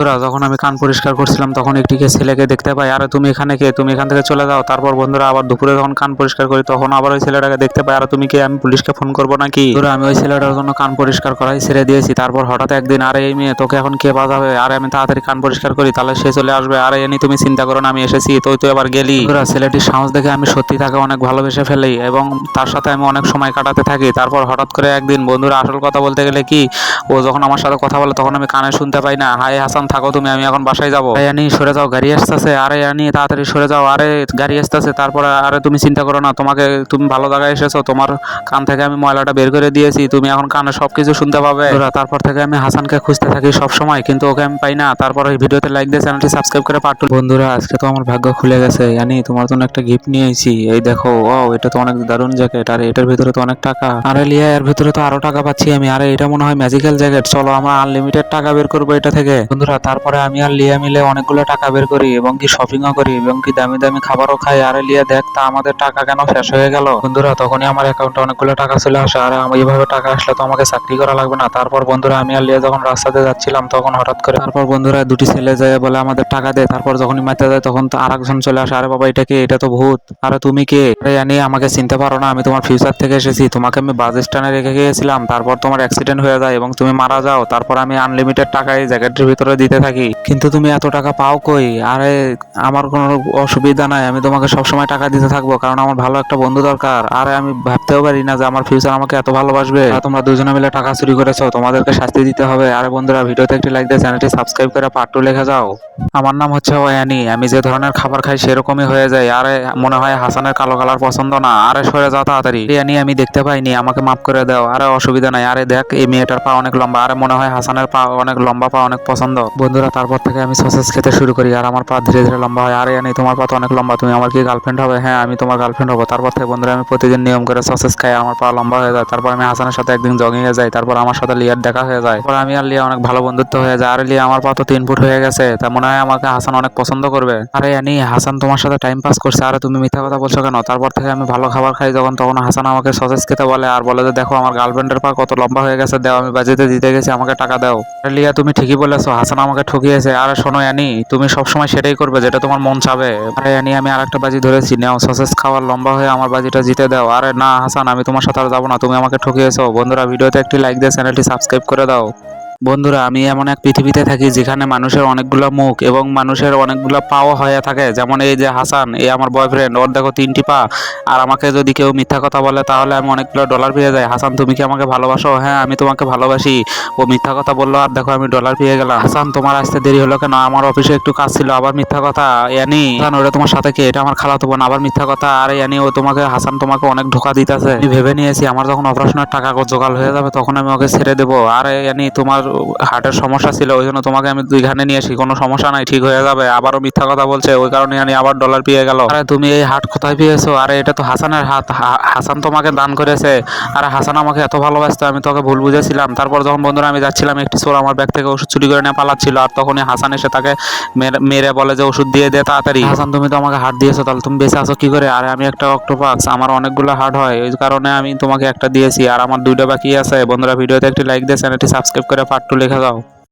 বন্ধুরা, যখন আমি কান পরিষ্কার করছিলাম, তখন একটিকে ছেলেকে দেখতে পাই। আরে, তুমি এখানে কে? তুমি এখান থেকে চলে যাও। তারপর বন্ধুরা, আবার দুপুরে যখন কান পরিষ্কার করি, তখন আবার ওই ছেলেটাকে দেখতে পাই। আর, তুমি কে? আমি পুলিশকে ফোন করব নাকি? বন্ধুরা, আমি ওই ছেলেটার জন্য কান পরিষ্কার করাই ছেড়ে দিয়েছি। তারপর হঠাৎ একদিন, আরে, এই মেয়ে, তোকে এখন কে বাজাবে আরে, আমি তাড়াতাড়ি কান পরিষ্কার করি, তাহলে সে চলে আসবে। আরে এনি তুমি চিন্তা করো না, আমি এসেছি, তুই তুই আবার গেলি। বন্ধুরা, ছেলেটির সাহস দেখে আমি সত্যি তাকে অনেক ভালোবেসে ফেলি এবং তার সাথে আমি অনেক সময় কাটাতে থাকি। তারপর হঠাৎ করে একদিন, বন্ধুরা, আসল কথা বলতে গেলে কি, ও যখন আমার সাথে কথা বলে, তখন আমি কানে শুনতে পাই না। হাই হাসান থাকো তুমি আমি এখন বাসায় যাব। আনি সরে যাও গাড়ি আসতেছে। আরে আনি তাড়াতাড়ি সরে যাও। আরে গাড়ি আসতেছে তারপরে আরে তুমি চিন্তা করো না তোমাকে তুমি ভালো জায়গায় এসেছ তোমার কান থেকে আমি ময়লাটা বের করে দিয়েছি তুমি এখন কানে সবকিছু শুনতে পাবে। তারপর থেকে আমি হাসানকে খুঁজতে থাকি সব সময় কিন্তু ওকে আমি পাই না। তারপর ভিডিওতে লাইক দিয়ে চ্যানেলটি সাবস্ক্রাইব করে পাঠুন বন্ধুরা আজকে তো আমার ভাগ্য খুলে গেছে। জানি তোমার জন্য একটা গিফট নিয়ে এসেছি এই দেখো ও এটা তো অনেক দারুণ জ্যাকেট আর এটার ভিতরে তো অনেক টাকা। আরে লিয়া এর ভিতরে তো আরও টাকা পাচ্ছি আমি। আরে এটা মনে হয় ম্যাজিক্যাল জ্যাকেট চলো আমরা আনলিমিটেড টাকা বের করব এটা থেকে। বন্ধুরা তারপরে আমি আর লিয়া মিলে অনেকগুলো টাকা বের করি এবং কি শপিংও করি এবং কি দামি দামি খাবারও খাই। আর লিয়া, দেখ তা আমাদের টাকা কেন শেষ হয়ে গেল? বন্ধুরা, তখনই আমার অ্যাকাউন্টে অনেকগুলো টাকা চলে আসে। আর আমি এইভাবে টাকা আসলে তো আমাকে চাকরি করা লাগবে না। তারপর বন্ধুরা, আমি আর লিয়া যখন রাস্তাতে যাচ্ছিলাম, তখন হঠাৎ করে তারপর বন্ধুরা দুটি ছেলে যায় বলে আমাদের টাকা দেয় তারপর যখনই মারতে যায়, তখন তো আরেকজন চলে আসে। আরে বাবা, এটা কে? এটা তো ভূত। আরে তুমি কে? আরে জানি আমাকে চিনতে পারো না। আমি তোমার ফিউচার থেকে এসেছি। তোমাকে আমি বাস স্ট্যান্ডে রেখে গিয়েছিলাম। তারপর তোমার অ্যাক্সিডেন্ট হয়ে যায় এবং তুমি মারা যাও। তারপর আমি আনলিমিটেড টাকা এই জ্যাকেটের ভিতরে দিতে থাকি। কিন্তু তুমি এত টাকা পাও কই? আরে, আমার কোনো অসুবিধা নাই। আমি তোমাকে সবসময় টাকা দিতে থাকব, কারণ আমার ভালো একটা বন্ধু দরকার। আরে, আমি ভাবতেও পারি না যে আমার ফিউচার আমাকে এত ভালোবাসবে। তোমরা দুজনে মিলে টাকা চুরি করেছ, তোমাদেরকে শাস্তি দিতে হবে। আরে বন্ধুরা, ভিডিওতে একটি লাইক দিয়ে চ্যানেলটি সাবস্ক্রাইব করে পার্ট টু লেখা যাও। আমার নাম হচ্ছে ওয়ানি আমি যে ধরনের খাবার খাই সেরকমই হয়ে যায়। আরে, মনে হয় হাসানের কালো কালার পছন্দ না। আরে, সরে যাও তাড়াতাড়ি। ইয়ানি আমি দেখতে পাইনি। আমাকে মাফ করে দাও। আরে, অসুবিধা নাই। আরে, দেখ, এই মেয়েটার পা অনেক লম্বা। আরে, মনে হয় হাসানের পা অনেক লম্বা, পা অনেক পছন্দ। বন্ধুরা, তারপর থেকে আমি সসেস খেতে শুরু করি। আর আমার পা ধীরে ধীরে লম্বা হয়। আরে ইয়ানি তোমার পা তো অনেক লম্বা। তুমি আমার কি গার্লফ্রেন্ড হবে? হ্যাঁ আমি তোমার গার্লফ্রেন্ড হব। তারপর থেকে বন্ধুরা, আমি প্রতিদিন নিয়ম করে সসেস খাই। আমার পা লম্বা হয়ে যায়। তারপর আমি হাসানের সাথে একদিন জগিং এ যাই। তারপর আমার সাথে লিয়ার দেখা হয়ে যায়। তারপর আমি আর লিয়া অনেক ভালো বন্ধুত্ব হয়ে যায়। আর, লিয়া, আমার পা তো তিন ফুট হয়ে গেছে। তা মনে হয় আমাকে হাসান অনেক পছন্দ করবে। আরে ইয়ানি হাসান তোমার সাথে টাইম পাস করছে। আরে, তুমি মিথ্যা কথা বলছো কেন? তারপর থেকে আমি ভালো খাবার খাই। যখন, তখন হাসান আমাকে সসেস খেতে বলে আর বলে যে, দেখো, আমার গার্লফ্রেন্ডের পা কত লম্বা হয়ে গেছে। দাও, আমি বাজেতে দিতে গেছি। আমাকে টাকা দাও। লিয়া, তুমি ঠিকই বলেছ। হাসান আমাকে ঠকিয়েছে, আর শোনো অ্যানি তুমি সবসময় সেটাই করবে যেটা তোমার মন চাবে। আরে অ্যানি আমি আর একটা বাজি ধরেছি, নাও সসেস খাওয়ার লম্বা হয়ে আমার বাজিটা জিতে দাও। আরে না, হাসান, আমি তোমার সাথে আর যাব না, তুমি আমাকে ঠকিয়েছো। বন্ধুরা, ভিডিওতে একটি লাইক দিয়ে চ্যানেলটি সাবস্ক্রাইব করে দাও। বন্ধুরা, আমি এমন এক পৃথিবীতে থাকি যেখানে মানুষের অনেকগুলো মুখ এবং মানুষের অনেকগুলো পাও হয়ে থাকে। যেমন এই যে হাসান, এই আমার বয়ফ্রেন্ড ওর দেখো তিনটি পা। আর আমাকে যদি কেউ মিথ্যা কথা বলে, তাহলে আমি অনেকগুলো ডলার পেয়ে যাই। হাসান, তুমি কি আমাকে ভালোবাসো? হ্যাঁ আমি তোমাকে ভালোবাসি। ও মিথ্যা কথা বলল, আর দেখো আমি ডলার পেয়ে গেলাম। হাসান, তোমার আসতে দেরি হলো কেন? আমার অফিসে একটু কাজ ছিল, আবার মিথ্যা কথা। ইয়ানি, হাসান ওটা তোমার সাথে কে? এটা আমার খালাতো বোন, আবার মিথ্যা কথা। আর ইয়ানি, ও তোমাকে, হাসান তোমাকে অনেক ধোকা দিতেছে। আমি ভেবে নিয়েছি, আমার যখন অপারেশনের টাকা জোগাড় হয়ে যাবে, তখন আমি ওকে ছেড়ে দেবো। আর ইয়ানি, তোমার হার্টের সমস্যা ছিল, ওই জন্য তোমাকে আমি দুইখানে নিয়ে আসি। কোনো সমস্যা নাই, ঠিক হয়ে যাবে। আবারও মিথ্যা কথা বলছে, ওই কারণে আমি আবার ডলার পেয়ে গেল। আরে তুমি এই হাট কোথায় পেয়েছ? আরে এটা তো হাসানের হাত। হাসান তোমাকে দান করেছে। আরে হাসান আমাকে এত ভালোবাসতো, আমি তোকে ভুল বুঝেছিলাম। তারপর যখন বন্ধুরা, আমি যাচ্ছিলাম একটি চোর আমার ব্যাগ থেকে ওষুধ চুরি করে নিয়ে পালাচ্ছিল। আর তখনই হাসান এসে তাকে মেরে- মেরে বলে যে ওষুধ দিয়ে দে তাড়াতাড়ি। হাসান, তুমি তো আমাকে হাট দিয়েছ, তাহলে তুমি বেঁচে আছো কি করে? আরে আমি একটা অক্টোপাস, আমার অনেকগুলো হাট হয়। ওই কারণে আমি তোমাকে একটা দিয়েছি। আর আমার দুইটা বাকি আছে। বন্ধুরা, ভিডিওতে একটি লাইক দিয়ে চ্যানেলটি সাবস্ক্রাইব করে টু লেখা দাও